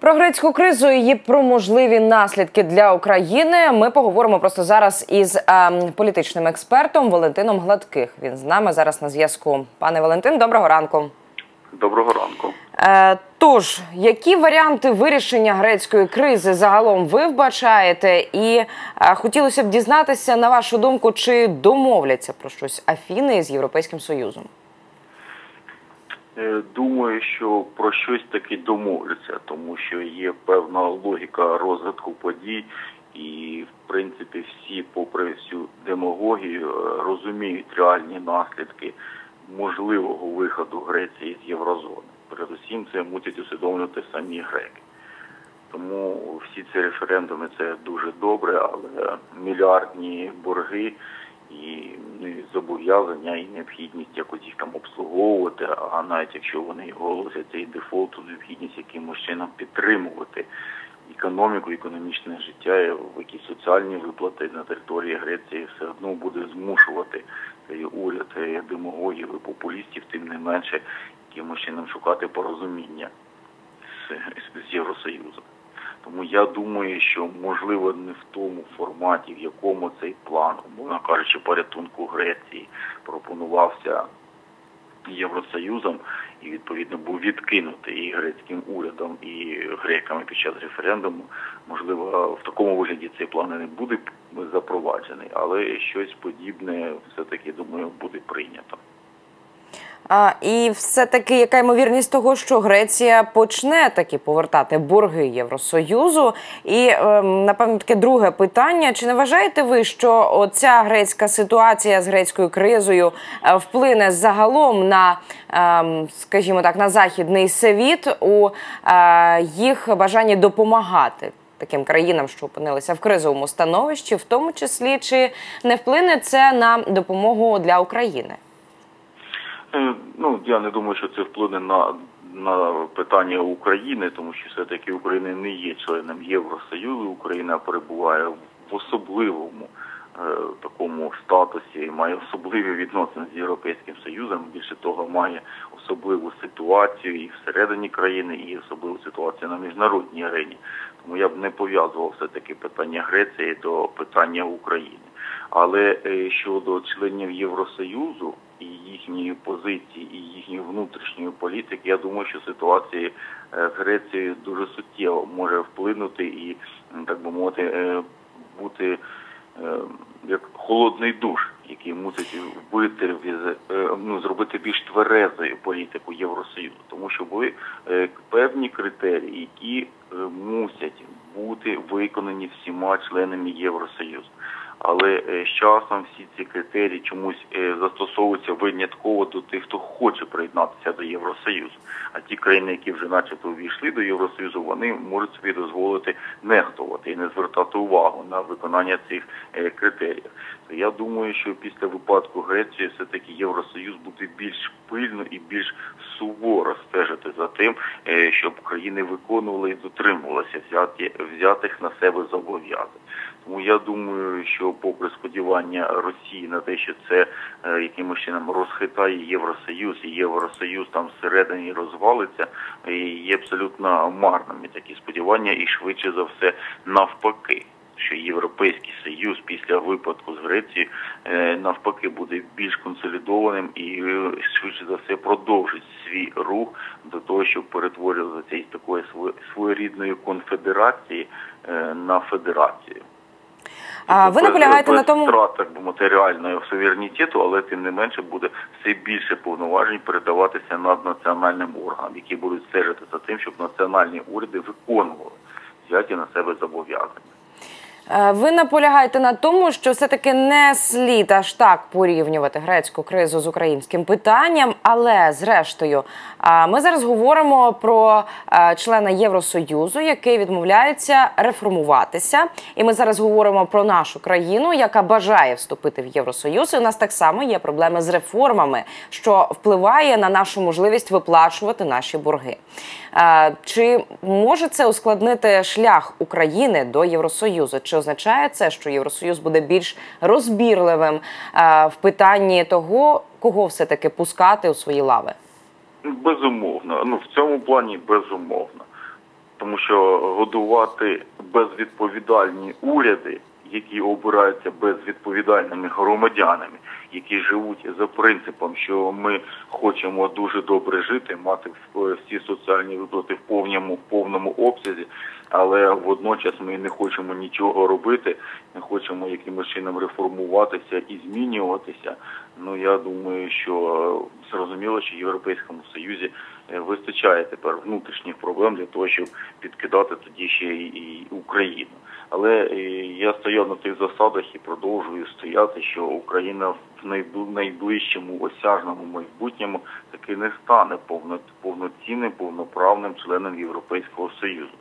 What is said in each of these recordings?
Про грецьку кризу і про можливі наслідки для України ми поговоримо просто зараз із е, політичним експертом Валентином Гладких. Він з нами зараз на зв'язку. Пане Валентин, доброго ранку. Доброго ранку. Е, Тож, які варіанти вирішення грецької кризи загалом ви вбачаєте? І е, хотілося б дізнатися на вашу думку, чи домовляться про щось Афіни з Європейським Союзом? Е, думаю, що про щось таки домовляться, тому що є певна логіка розвитку подій, і в принципі всі, попри всю демагогію, е, розуміють реальні наслідки можливого виходу Греції з Єврозони. Передусім, це мусять усвідомлювати самі греки. Тому всі ці референдуми це дуже добре, але мільярдні борги і зобов'язання і необхідність якось їх там обслуговувати, а навіть якщо вони оголосять цей дефолт, то необхідність якимось чином підтримувати економіку, економічне життя, якісь соціальні виплати на території Греції все одно буде змушувати цей уряд демагогів і популістів, тим не менше якимось чином шукати порозуміння з, з Євросоюзом. Тому я думаю, що можливо не в тому форматі, в якому цей план, умовно кажучи, порятунку Греції пропонувався Євросоюзом і відповідно був відкинутий і грецьким урядом, і греками під час референдуму. Можливо, в такому вигляді цей план не буде запроваджений, але щось подібне все таки думаю буде прийнято. А, І все-таки яка ймовірність того, що Греція почне таки повертати борги Євросоюзу? І е, напевно таке друге питання: чи не вважаєте ви, що оця грецька ситуація з грецькою кризою е, вплине загалом на, е, скажімо так, на західний світ у е, їх бажанні допомагати? Таким країнам, що опинилися в кризовому становищі, в тому числі чи не вплине це на допомогу для України? Е, ну я не думаю, що це вплине на на питання України, тому що все таки Україна не є членом Євросоюзу. Україна перебуває в особливому е, такому статусі, має особливі відносини з європейським союзом. Більше того, має особливу ситуацію і всередині країни, і особливу ситуацію на міжнародній арені. Тому я б не пов'язував все таки питання Греції до питання України. Але е, щодо членів Євросоюзу і їхньої позиції, і їхньої внутрішньої політики, я думаю, що ситуація е, з Грецією дуже суттєво може вплинути і, так би мовити, е, бути як холодний душ, який мусить вбити ну, зробити більш тверезою політику Євросоюзу, тому що були певні критерії, які мусять бути виконані всіма членами Євросоюзу але е, з часом всі ці критерії чомусь е, застосовуються винятково до тих, хто хоче приєднатися до Євросоюзу. А ті країни, які вже начебто увійшли до Євросоюзу, вони можуть собі дозволити нехтувати і не звертати увагу на виконання цих е, критеріїв. То я думаю, що після випадку Греції все таки Євросоюз буде більш пильно і більш суворо стежити за тим, щоб країни виконували і дотримувалися взятих на себе зобов'язань. Тому я думаю, що попри сподівання Росії на те, що це е, якимось чином розхитає Євросоюз, і Євросоюз там всередині розвалиться, є абсолютно марними такі сподівання, і швидше за все навпаки. Що Європейський Союз після випадку з Греції е, навпаки буде більш консолідованим і е, швидше за все продовжить свій рух до того, щоб перетворювати з такої своєрідної конфедерації на федерацію. А ви наполягаєте на тому втрат, так би матеріального суверенітету, але тим не менше буде все більше повноважень передаватися над національним органам, які будуть стежити за тим, щоб національні уряди виконували взяті на себе зобов'язання. Е, ви наполягаєте на тому, що все таки не слід аж так порівнювати грецьку кризу з українським питанням. Але зрештою, ми зараз говоримо про е, члена Євросоюзу, який відмовляється реформуватися, і ми зараз говоримо про нашу країну, яка бажає вступити в Євросоюз. І У нас так само є проблеми з реформами, що впливає на нашу можливість виплачувати наші борги. Е, чи може це ускладнити шлях України до Євросоюзу? Чи означає це, що Євросоюз буде більш розбірливим е, в питанні того, кого все таки пускати у свої лави? Безумовно, ну в цьому плані безумовно. тому що годувати безвідповідальні уряди, які обираються безвідповідальними громадянами, які живуть за принципом, що ми хочемо дуже добре жити, мати всі соціальні виплати в повному, повному обсязі, але водночас ми не хочемо нічого робити, не хочемо якимось чином реформуватися і змінюватися. Ну я думаю, що е, зрозуміло, що Європейському Союзі е, вистачає тепер внутрішніх проблем для того, щоб підкидати тоді ще і Україну. Але е, я стояв на тих засадах і продовжую стояти, що Україна в найближчому осяжному майбутньому таки не стане повноцінним, повноправним членом Європейського Союзу.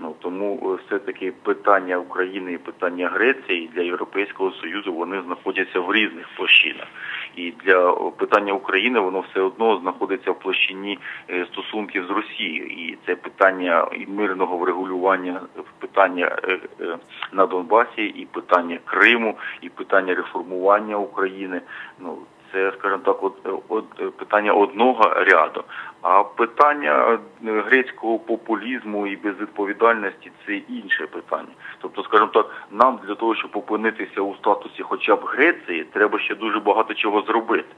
Ну тому е, все-таки питання України і питання Греції для Європейського Союзу вони знаходяться в різних площинах. І для питання України воно все одно знаходиться в площині е, стосунків з Росією. І це питання і мирного врегулювання питання е, е, на Донбасі, і питання Криму, і питання реформування України. Ну це, скажімо так, от, от питання одного ряду. А питання е, грецького популізму і безвідповідальності це інше питання. Тобто, скажімо так, нам для того, щоб опинитися у статусі хоча б Греції, треба ще дуже багато чого зробити.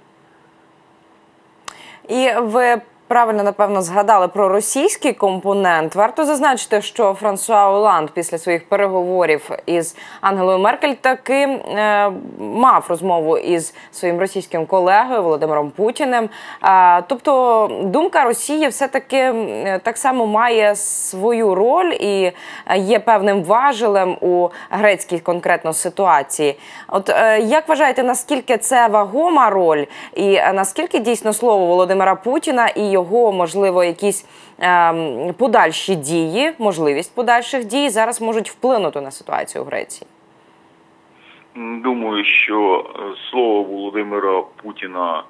І ви правильно напевно згадали про російський компонент. Варто зазначити, що Франсуа Оланд після своїх переговорів із Ангелою Меркель таки е, мав розмову із своїм російським колегою Володимиром Путіним. Е, тобто думка Росії все таки так само має свою роль і є певним важелем у грецькій конкретно ситуації. От е, як вважаєте, наскільки це вагома роль, і е, наскільки дійсно слово Володимира Путіна і його можливо якісь ем, подальші дії, можливість подальших дій зараз можуть вплинути на ситуацію в Греції? Думаю, що е, слово Володимира Путіна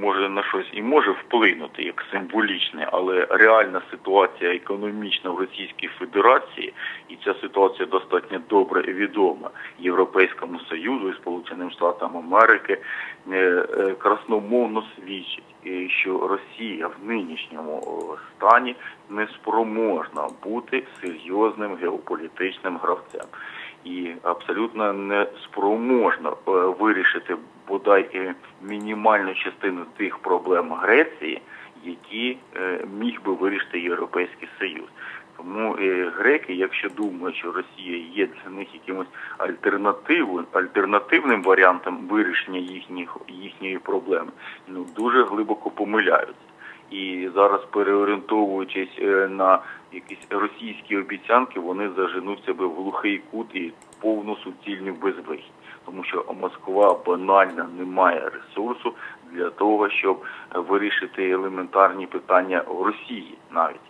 може на щось і може вплинути як символічне, але реальна ситуація економічна в Російській Федерації, і ця ситуація достатньо добре відома Європейському Союзу і Сполученим Штатам Америки, е, е, красномовно свідчить, е, що Росія в нинішньому стані не спроможна бути серйозним геополітичним гравцем і абсолютно не спроможна е, вирішити бодай е, мінімальну частину тих проблем Греції, які е, міг би вирішити Європейський Союз. Тому е, греки, якщо думають, що Росія є для них якимось альтернативою, альтернативним варіантом вирішення їхніх їхньої проблеми, ну дуже глибоко помиляються. І зараз переорієнтовуючись е, на якісь російські обіцянки, вони заженуть себе в глухий кут і повну суцільну безвихідь. Тому що Москва банально не має ресурсу для того, щоб вирішити елементарні питання в Росії навіть.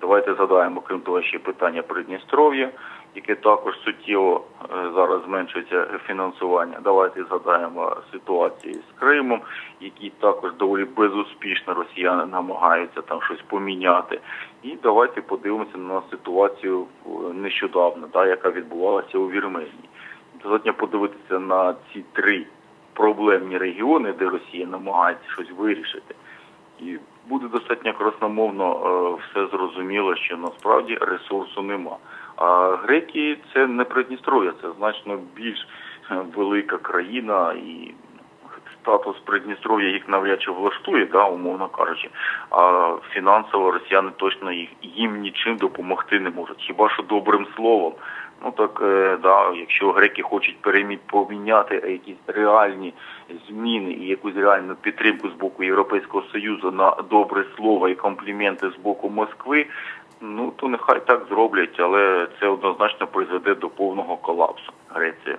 Давайте згадаємо, крім того, ще питання Придністров'я, яке також суттєво е, зараз зменшується фінансування. Давайте згадаємо ситуацію з Кримом, які також доволі безуспішно росіяни намагаються там щось поміняти. І давайте подивимося на ситуацію е, нещодавно, да, яка відбувалася у Вірменії. Достатньо подивитися на ці три проблемні регіони, де Росія намагається щось вирішити. І буде достатньо красномовно е, все зрозуміло, що насправді ресурсу нема. А греки це не Придністров'я, це значно більш е, велика країна і статус Придністров'я їх навряд чи влаштує, да, умовно кажучи. А фінансово росіяни точно їх їм нічим допомогти не можуть. Хіба що добрим словом. Ну так е, да, якщо греки хочуть перемі поміняти якісь реальні зміни і якусь реальну підтримку з боку Європейського Союзу на добре слово і компліменти з боку Москви, ну то нехай так зроблять, але це однозначно призведе до повного колапсу Греції.